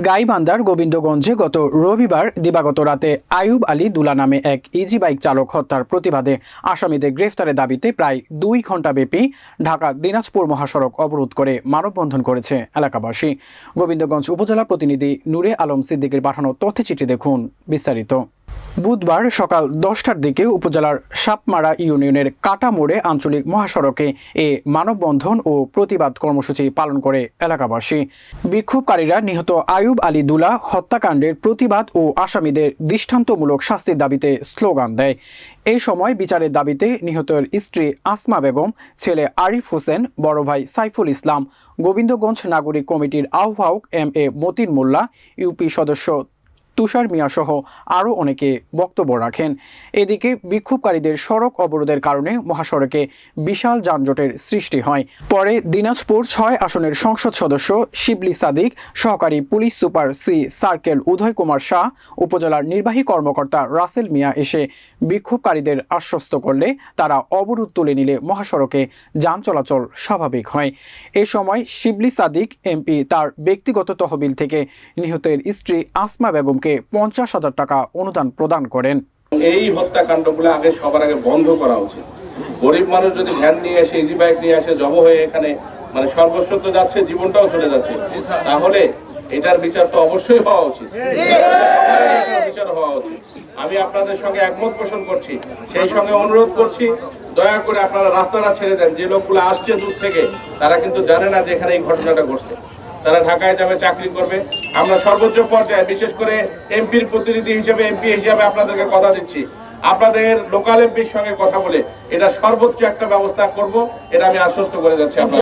গাইবান্ধার গোবিন্দগঞ্জে গত রবিবার দিবাগত রাতে আয়ুব আলী দুলা নামে এক ইজি বাইক চালক হত্যার প্রতিবাদে আসামিদের গ্রেফতারের দাবিতে প্রায় দুই ঘণ্টাব্যাপী ঢাকা দিনাজপুর মহাসড়ক অবরোধ করে মানববন্ধন করেছে এলাকাবাসী। গোবিন্দগঞ্জ উপজেলা প্রতিনিধি নূরে আলম সিদ্দিকের পাঠানো তথ্যচিঠি দেখুন বিস্তারিত। বুধবার সকাল দশটার দিকে উপজেলার সাপমারা ইউনিয়নের কাটা মোড়ে আঞ্চলিক মহাসড়কে এ মানববন্ধন ও প্রতিবাদ কর্মসূচি পালন করে এলাকাবাসী। বিক্ষোভকারীরা নিহত আয়ুব আলী দুলা হত্যাকাণ্ডের প্রতিবাদ ও আসামিদের দৃষ্টান্তমূলক শাস্তির দাবিতে স্লোগান দেয়। এই সময় বিচারের দাবিতে নিহতের স্ত্রী আসমা বেগম, ছেলে আরিফ হোসেন, বড় ভাই সাইফুল ইসলাম, গোবিন্দগঞ্জ নাগরিক কমিটির আহ্বায়ক M A Matin Molla, UP সদস্য তুষার মিয়া সহ আরও অনেকে বক্তব্য রাখেন। এদিকে বিক্ষোভকারীদের সড়ক অবরোধের কারণে মহাসড়কে বিশাল যানজটের সৃষ্টি হয়। পরে দিনাজপুর ছয় আসনের সংসদ সদস্য শিবলি সাদিক, সহকারী police super C circle Uday Kumar Shah, উপজেলার নির্বাহী কর্মকর্তা রাসেল মিয়া এসে বিক্ষোভকারীদের আশ্বস্ত করলে তারা অবরোধ তুলে নিলে মহাসড়কে যান চলাচল স্বাভাবিক হয়। এ সময় শিবলি সাদিক, এমপি তার ব্যক্তিগত তহবিল থেকে নিহতের স্ত্রী আসমা বেগমকে পঞ্চাশ হাজার টাকা অনুদান প্রদান করেন। এই হত্যাকাণ্ডগুলো আগে সবার আগে বন্ধ করা উচিত। গরিব মানুষ যদি ভ্যান নিয়ে এসে ইজি বাইক নিয়ে আসে জব হয়ে এখানে মানে সর্বস্ব তো যাচ্ছে জীবনটাও চলে যাচ্ছে। তাহলে এটার বিচার তো অবশ্যই হওয়া উচিত। বিচার হওয়া উচিত। আমি আপনাদের সঙ্গে একমত পোষণ করছি। সেই সঙ্গে অনুরোধ করছি দয়া করে আপনারা রাস্তাটা ছেড়ে দেন। যে লোকগুলো আসছে দূর থেকে তারা কিন্তু জানে না যে এখানে এই ঘটনাটা ঘটছে। তারা ঢাকায় যাবে, চাকরি করবে। আমরা সর্বোচ্চ পর্যায়ে, বিশেষ করে এমপির প্রতিনিধি হিসেবে, এমপি হিসেবে আপনাদেরকে কথা দিচ্ছি। আপনাদের লোকাল এমপির সঙ্গে কথা বলে এটা সর্বোচ্চ একটা ব্যবস্থা করব, এটা আমি আশ্বস্ত করে যাচ্ছি আপনাদের